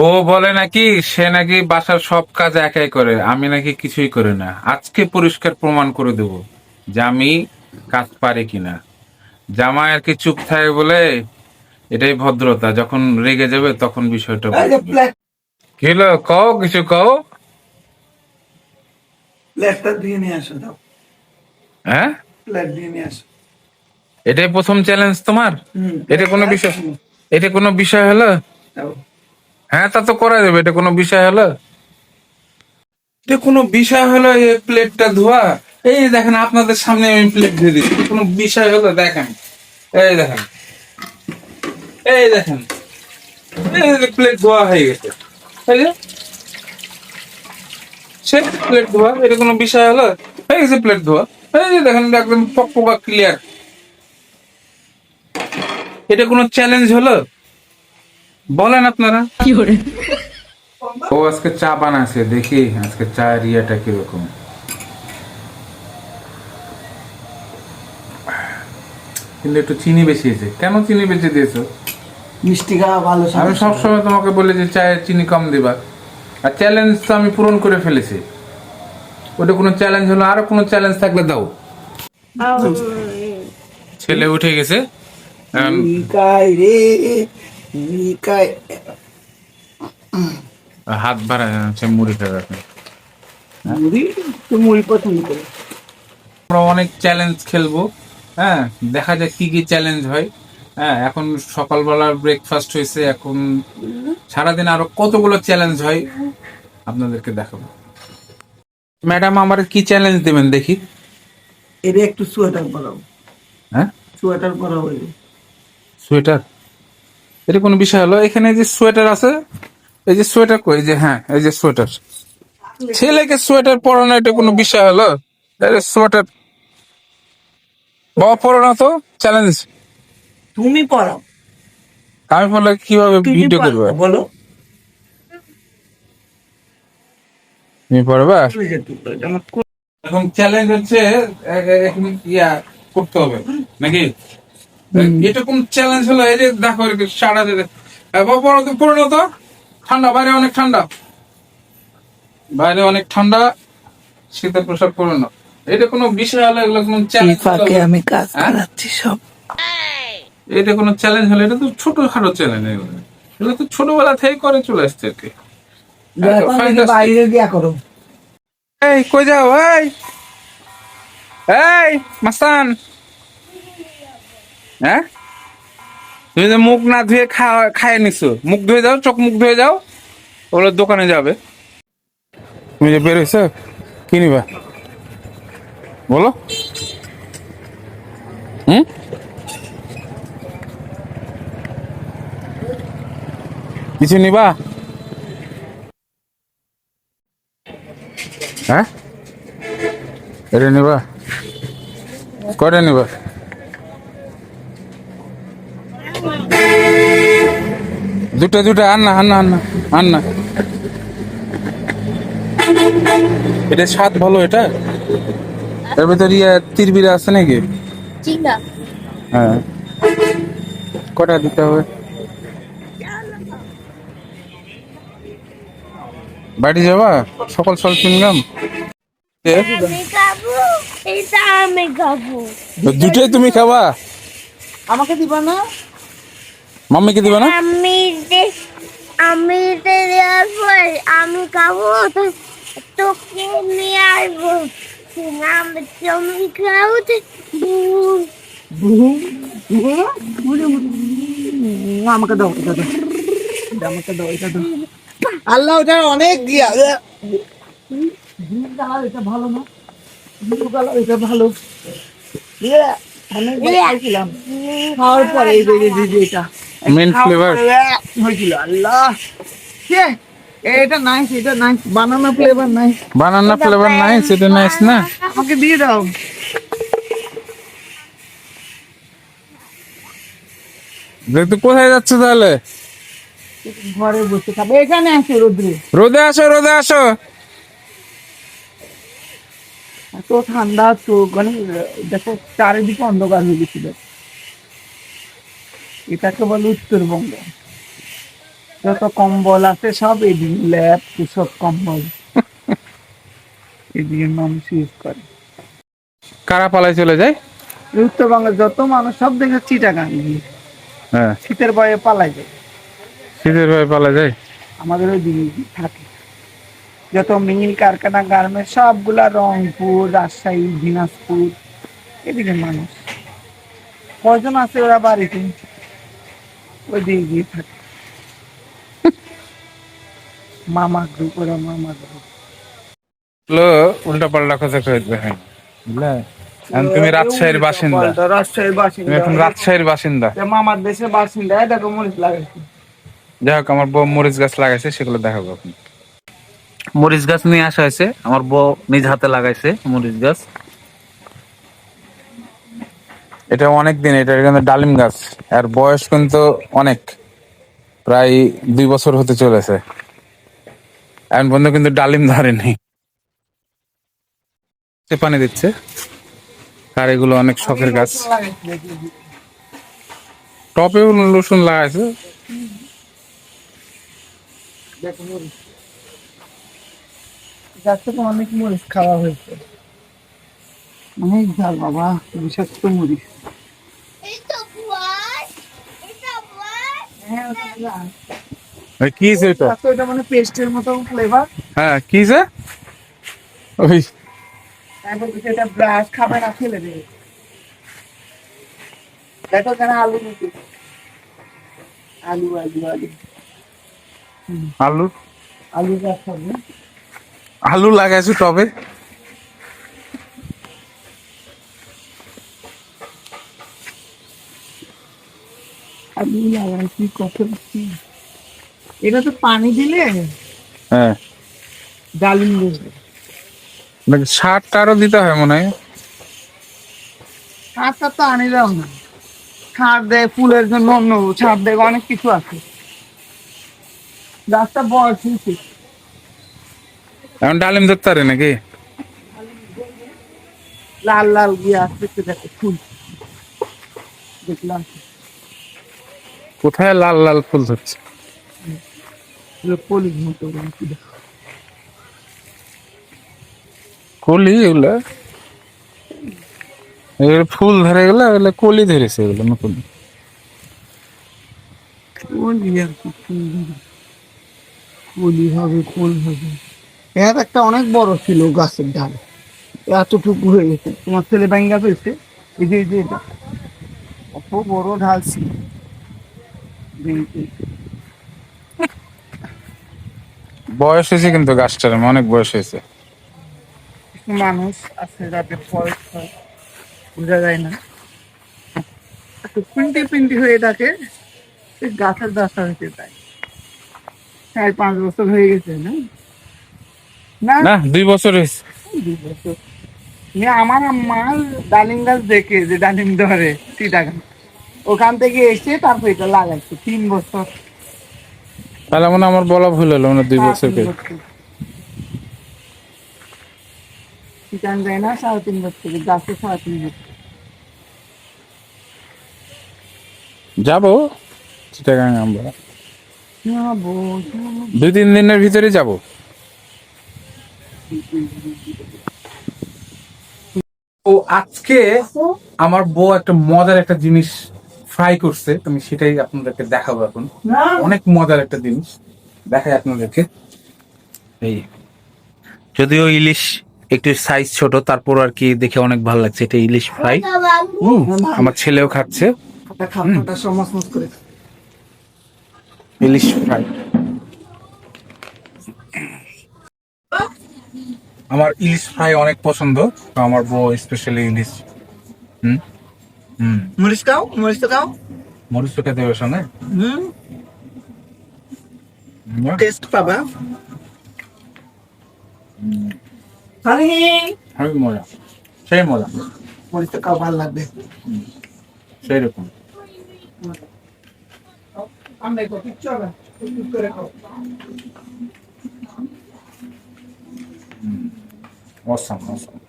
বউ বলে নাকি সে নাকি বাসার সব কাজ একাই করে আমি নাকি কিছুই করি না। আজকে পরিষ্কার প্রমাণ করে দেব যে আমি কাজ পারি কিনা। জামাই আর কি চুপ থাকে বলে এটাই ভদ্রতা যখন রেগে যাবে তখন বিষয়টা এই যে প্লেট কি হলো? কও কিছু কও? প্লেটটা দিয়ে নিয়ে আসো দাও। হ্যাঁ? প্লেট দিয়ে নিয়ে আসো। এটাই প্রথম চ্যালেঞ্জ তোমার? এটা কোনো বিষয় এটা কোনো বিষয় হলো। হ্যাঁ তা তো করা যাবে, এটা কোনো বিষয় হলো? এটা কোনো বিষয় হলো এই প্লেটটা ধোয়া? এই দেখেন, আপনাদের সামনে আমি প্লেট ধুয়ে দিচ্ছি। কোনো বিষয় হলো? দেখেন। এই দেখেন। এই দেখেন। এই প্লেট ধোয়া হয়ে গেছে। এই যে। সে প্লেট ধোয়া, এটা কোনো বিষয় হলো? হয়ে গেছে প্লেট ধোয়া। এই যে দেখেন একদম পকপকা ক্লিয়ার এটা কোনো চ্যালেঞ্জ হলো? বলেন আপনারা। কি করে? ও আজকে চা বানাচ্ছে দেখি আজকে চায়ের ইয়েটা কীরকম। কিন্তু একটু চিনি বেশি হয়েছে। কেন চিনি বেশি দিয়েছ? মিষ্টি খাওয়া ভালো আমি। সবসময় তোমাকে বলি যে চায়ে চিনি কম দিবা। আর চ্যালেঞ্জ তো আমি পূরণ করে ফেলেছি। ওটা কোনো চ্যালেঞ্জ হলো? আরও কোনো চ্যালেঞ্জ থাকলে দাও। ছেলে উঠে গেছে। হাত বাড়া সে মুড়ি খাবে এখন। মুড়ি? তো মুড়ি পছন্দ করে। আমরা অনেক চ্যালেঞ্জ খেলব হ্যাঁ? দেখা যাক কি কি চ্যালেঞ্জ হয়। হ্যাঁ এখন সকালবেলা ব্রেকফাস্ট হয়েছে এখন সারাদিন আরও কতগুলো চ্যালেঞ্জ হয় আপনাদেরকে দেখাবো। ম্যাডাম আমার কি চ্যালেঞ্জ দেবেন দেখি? এটা একটু সোয়েটার পরাও। হ্যাঁ? সোয়েটার পরাও সোয়েটার এটা কোনো বিষয় হলো? এখানে যে সোয়েটার আছে এই যে সোয়েটার কই? যে হ্যাঁ এই যে সোয়েটার। ছেলেকে সোয়েটার পরানো এটা কোনো বিষয় হলো? সোয়েটার। বাবা পরানো তো চ্যালেঞ্জ তুমি পরাও। আমি বললে কীভাবে ভিডিও করবে? বলো। তুমি পড়বা? এখন চ্যালেঞ্জ হচ্ছে ইয়া করতে হবে? নাকি? এটা কোন চ্যালেঞ্জ হলো এই যে দেখো সারা দিতে পড়ো তো ঠান্ডা বাইরে অনেক ঠান্ডা। বাইরে অনেক ঠান্ডা শীতের পোশাক পরে এটা কোনো বিষয় এগুলো কোনো চ্যালেঞ্জ আমি কাজ হ্যাঁ? করাচ্ছি সব। এটা কোনো চ্যালেঞ্জ হলো? এটা তো ছোটখাটো চ্যালেঞ্জ এগুলো। এগুলো তো ছোটবেলা থেকে করে চলে আসছে আর কি। বাইরে করো। এই কই যাও? এই! এই মাস্তান! হ্যাঁ? তুমি যে মুখ না ধুয়ে খাওয়া খায় নিছো, মুখ ধুয়ে যাও, চোখ মুখ ধুয়ে যাও, ওগুলো দোকানে যাবে। তুমি যে বেরোইছো কি নিবা? বলো। হুম? কিছু নিবা? হ্যাঁ? এটা নিবা। কটা নিবা? দুটা দুটো আন না আন না আন না আন না এটা স্বাদ ভালো এটা? এর ভিতর ইয়ে তিরবিরা আছে নাকি? হ্যাঁ। কটা দিতে হবে? বাড়ি যাবা? সকাল সকাল কিনলাম। দুটোই তুমি খাবা? আমাকে দিবা না? মাম্মিকে দিবা না? আমি আমি যে দেওয়ার পর আমি খাব তো তোকে নিয়ে আসব। আমি তুমি খাব তো। আমাকে দাও এটা দাও। আমাকে দাও এটা দাও। আল্লাহ ওটা অনেক কালার এটা ভালো না? ব্লু কালার এটা ভালো। অনেক খাওয়ার পরে এই যে এটা। Flavor? পরে হয়েছিল? আল্লাহ! কে এটা নাইস এটা nice banana flavour nice banana flavour nice এটা নাইস না? আমাকে দিয়ে দাও। দেখতে কোথায় যাচ্ছে তাহলে? ঘরে বসে খাবে এখানে আছে রোদ্রে। রোদে আসো রোদে আসো। এত ঠান্ডা তো মানে দেখো চারিদিকে অন্ধকার হয়ে গেছিল। এটাকে বলে উত্তরবঙ্গ। যত কম্বল আছে সব এদিন ল্যাব সব কম্বল। এদিকে মানুষ ইউজ করে। কারা পালায় চলে যায়? উত্তরবঙ্গের যত মানুষ সব দেখে চিটাগাং হ্যাঁ। শীতের বয়ে পালাই যায়। শীতের ভাবে পালা যায়? আমাদের ওই দিকে থাকে। যত মিল কারখানা গার্মেন্ট সবগুলা রংপুর রাজশাহী দিনাজপুর এদিকে মানুষ। কজন আছে ওরা বাড়িতে? ওই দিকে গিয়ে থাকে। মামা গ্রুপ ওরা মামা গ্রুপ হলো উল্টা পাল্টা কথা কয়ে দেখেন বুঝলে? তুমি রাজশাহীর বাসিন্দা। রাজশাহীর বাসিন্দা। এখন রাজশাহীর বাসিন্দা। মামার দেশের বাসিন্দা দেখো মরিচ লাগাইছে। যাই হোক আমার বউ মরিচ গাছ লাগাইছে সেগুলো দেখাবো আপনি মরিচ গাছ নিয়ে আসা হয়েছে আমার বউ নিজ হাতে লাগাইছে মরিচ গাছ। এটা অনেক দিন, এটা কিন্তু ডালিম গাছ। আর বয়স কিন্তু অনেক। প্রায় দুই বছর হতে চলেছে। এখন পর্যন্ত কিন্তু ডালিম ধরেনি। পানি দিচ্ছে। আর এগুলো অনেক শখের গাছ। টপেও রসুন লাগাইছে। খাওয়া হয়েছে। অনেক বাবা বিষাক্ত মরিচ বল এটা বল হ্যাঁ এটা? মানে পেস্টের মতো ফ্লেভার হ্যাঁ কি হয়েছে ওই তারপর এটা ব্রাশ খাবে না ফেলে দেবে। দেখো কেন আলু নিতে। আলু আলু আলু। আলু? আলু গাছ আলু লাগাইছো টবে? আলু লাগাইছি কত এটা তো পানি দিলে হ্যাঁ। ডালিম দেবে নাকি সার টারও দিতে হয় মনে হয়? সারটা তো আনি দাও না। সার দেয় ফুলের জন্য অন্য সার দেয় অনেক কিছু আছে। গাছটা বয়স হয়েছে এখন ডালিম ধরতে পারে নাকি? লাল লাল গিয়ে আসতেছে দেখো ফুল। দেখলাম। কোথায় লাল লাল ফুল ধরছে? মতো কলি এগুলা? এগুলো ফুল ধরে গেলে এগুলো কলি ধরেছে এগুলো নতুন। কলি আর। কলি হবে ফুল হবে। এর একটা অনেক বড় ছিল গাছের ডাল। এতটুকু হয়ে গেছে। তোমার ছেলে ব্যাঙ্গা পেয়েছে এই যে এই যে এটা অত বড় ঢাল ছিল। বয়স হয়েছে কিন্তু গাছটার অনেক বয়স হয়েছে। কিছু মানুষ আছে যাদের হয় বোঝা যায় না। একটু পিন্টি পিন্টি হয়ে থাকে সে গাছের দশা হইতে তাই চার পাঁচ বছর হয়ে গেছে না? না? দুই বছর হয়েছে। দুই বছর। আমার মাল ডালিম গাছ দেখে যে ডালিম ধরে চিটাগান ওখান থেকে এসে তারপর এটা লাগাইছে তিন বছর। তাহলে মনে আমার বলা ভুল হলো মানে দুই বছর সাড়ে তিন বছর। যায় না সাড়ে তিন বছর গাছে সাড়ে তিন বছর। যাব? চিটাগাং আমরা। যাব, দুই তিন দিনের ভিতরে যাব। ও আজকে আমার বউ একটা মজার একটা জিনিস ফ্রাই করছে আমি সেটাই আপনাদেরকে দেখাবো এখন। অনেক মজার একটা জিনিস দেখাই আপনাদেরকে। এই যদিও ইলিশ একটু সাইজ ছোট তারপর আর কি দেখে অনেক ভালো লাগছে এটা ইলিশ ফ্রাই বাবু। আমার ছেলেও খাচ্ছে। ইলিশ ফ্রাই আমার ইলিশ ফ্রাই অনেক পছন্দ তো আমার বউ স্পেশালি ইলিশ। হুম। হুম। মরিচ খাও মরিচ তো খাও। মরিচ তো খেতে হবে সঙ্গে। হুম। টেস্ট পাবা। খালি হেবি মজা। সেই মজা। মরিচ তো খাও ভালো লাগবে। সেই রকম আমরা একটু হবে করে খাও অসাম অসাম।